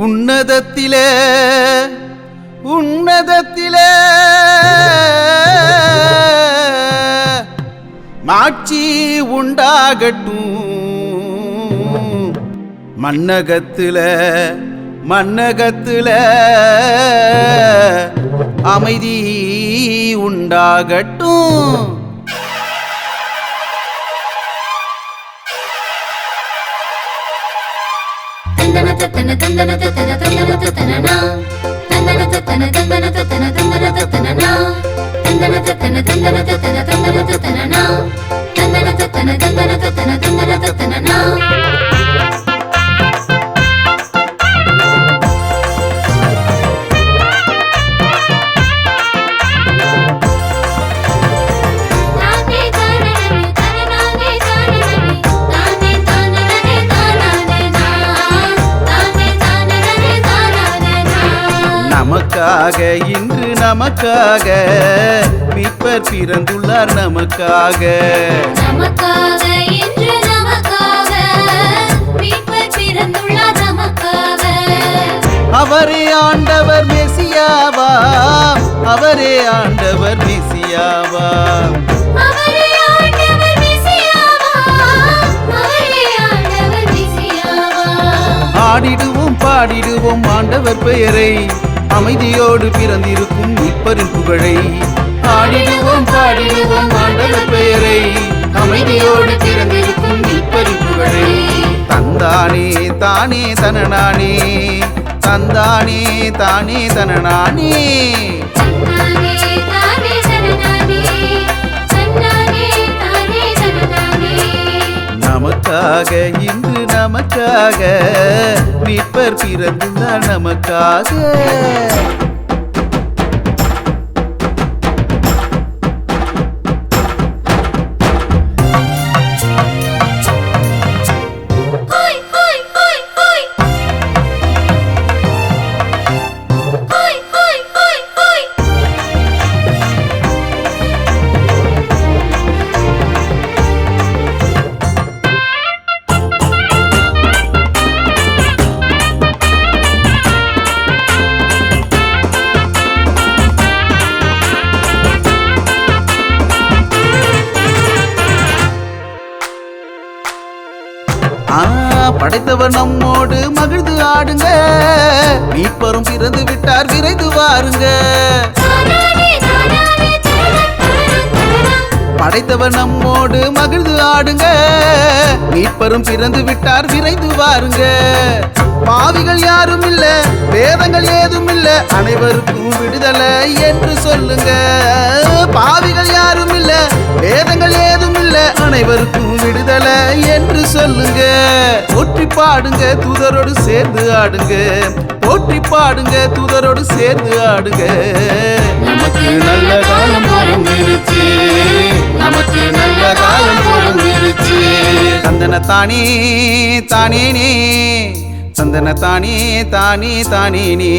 உன்னதத்திலே உன்னதத்திலே. மாட்சி உண்டாகட்டும். மன்னகத்தில மன்னகத்தில. அமைதி உண்டாகட்டும். தத்தன தந்தன தத்தன தந்தன தத்தனனா தந்தன தத்தன தந்தன தத்தன தந்தன தத்தனனா தந்தன தத்தன தந்தன தத்தன தந்தன தத்தனனா தந்தன தத்தன தந்தன தத்தன தந்தன தத்தனனா நமக்காக இன்று நமக்காக. மீட்பர் பிறந்துள்ளார் நமக்காக. நமக்காக இன்று நமக்காக. மீட்பர் பிறந்துள்ளார் நமக்காக. அவரே ஆண்டவர் மெசியாவா? அவரே ஆண்டவர் மெசியாவா? அவரே ஆண்டவர் மெசியாவா? அவரே ஆண்டவர் மெசியாவா? ஆடிடுவோம் பாடிடுவோம் ஆண்டவர் பெயரை. அமைதியோடு பிறந்திருக்கும் மீட்பரின் புகழை. ஆடிடுவோம் பாடிடுவோம் ஆண்டவர் பெயரை. அமைதியோடு பிறந்திருக்கும் மீட்பரின் புகழை. தந்தானே தானே தனனானே. தந்தானே தானே தனனானே. நமக்காக இன்று நமக்காக கர்த்தர் பிறந்தார் நமக்காக. படைத்தவர் நம்மோடு மகிழ்ந்து ஆடுங்க. மீட்பரும் பிறந்து விட்டார் விரைந்து வாருங்க. படைத்தவர் நம்மோடு மகிழ்ந்து ஆடுங்க. மீட்பரும் பிறந்து விட்டார் விரைந்து வாருங்க. பாவிகள் யாரும் இல்ல வேதங்கள் ஏதும் இல்ல அனைவருக்கும் விடுதலை என்று சொல்லுங்க. பாவிகள் யாரும் இல்ல வேதங்கள் ஏதும் இல்ல அனைவருக்கும் விடுதலை என்று சொல்லுங்க. போற்றி பாடுங்க தூதரோடு சேர்ந்து ஆடுங்க. போற்றி பாடுங்க தூதரோடு சேர்ந்து ஆடுங்க. நமக்கு நல்ல காலம் பிறந்திருச்சு நமக்கு நல்ல காலம் சந்தன தானே தானேனே தந்தன தானே தானே நே.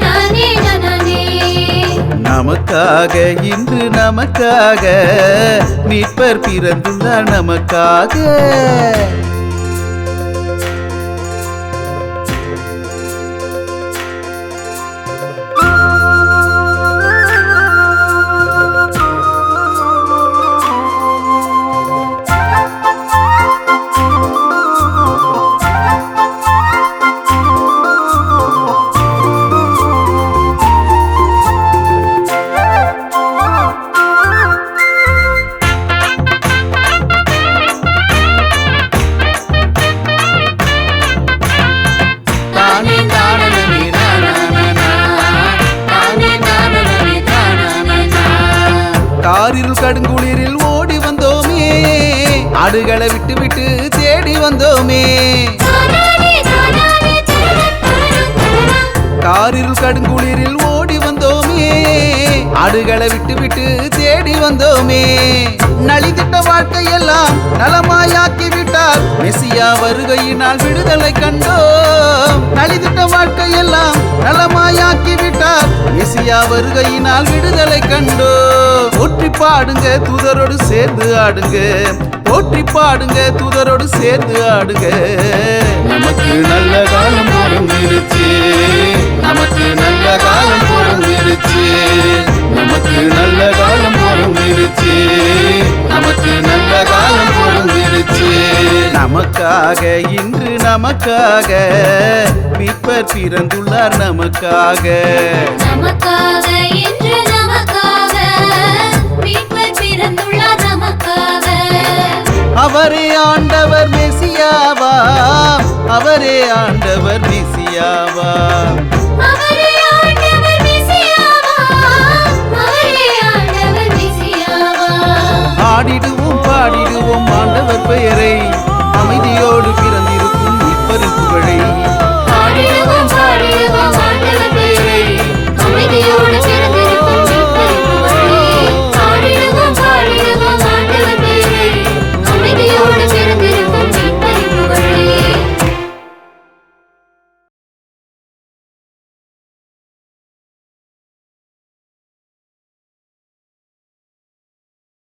தானே தானே நமக்காக இன்று நமக்காக மீட்பர் பிறந்துள்ளார் நமக்காக. காரில் கடுங்குளிரில் ஓடி வந்தோமே. ஆடுகளை விட்டு விட்டு தேடி வந்தோமே. காரில் கடுங்குளிரில் ஓடி வந்தோமே. ஆடுகளை விட்டு விட்டு தேடி வந்தோமே. நலிதிட்ட வாழ்க்கையெல்லாம் நலமாயாக்கி விட்டார் மெசியா வருகையினால் விடுதலை கண்டோம். விட்டார் மெசியா வருகையினால் விடுதலை கண்டோ. போற்றி பாடுங்க தூதரோடு சேர்ந்து ஆடுங்க. போற்றி பாடுங்க தூதரோடு சேர்ந்து ஆடுங்க. நமக்கு நல்ல காலம் பிறந்திருச்சு. நமக்கு நல்ல காலம் பிறந்திருச்சு. நமக்கு நல்ல காலம் பிறந்திருச்சு. நமக்கு நல்ல காலம் பிறந்திருச்சு. நமக்காக இந்த நமக்காக. மீட்பர் பிறந்துள்ளார் நமக்காக. நமக்காக இன்று நமக்காக. மீட்பர் பிறந்துள்ளார் நமக்காக. அவரே ஆண்டவர் மெசியாவா? அவரே ஆண்டவர் மெசியாவா?